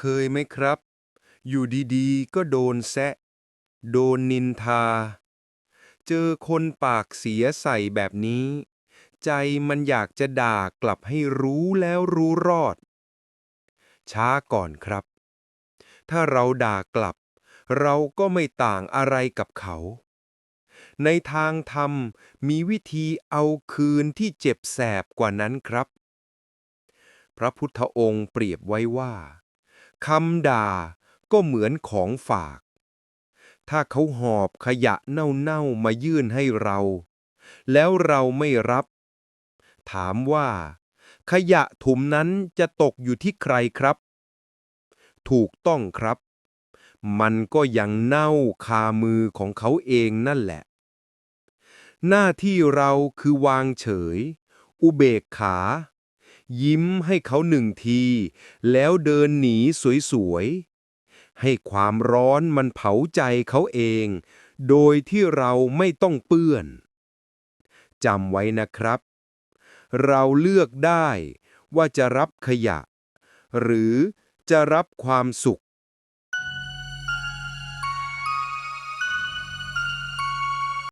เคยไหมครับ อยู่ดีๆ ก็โดนแซะ โดนนินทา เจอคนปากเสียใส่แบบนี้ ใจมันอยากจะด่ากลับให้รู้แล้วรู้รอด ช้าก่อนครับ ถ้าเราด่ากลับ เราก็ไม่ต่างอะไรกับเขา ในทางธรรมมีวิธีเอาคืนที่เจ็บแสบกว่านั้นครับพระพุทธองค์เปรียบไว้ว่า คำด่าก็เหมือนของฝาก ถ้าเขาหอบขยะเน่าๆมายื่นให้เรา แล้วเราไม่รับ ถามว่า ขยะถุมนั้นจะตกอยู่ที่ใครครับ ถูกต้องครับ มันก็ยังเน่าคามือของเขาเองนั่นแหละ หน้าที่เราคือวางเฉย อุเบกขา ยิ้มให้เขาหนึ่งที แล้วเดินหนีสวยๆ ให้ความร้อนมันเผาใจเขาเอง โดยที่เราไม่ต้องเปื้อนจำไว้นะครับ เราเลือกได้ว่าจะรับขยะ หรือจะรับความสุข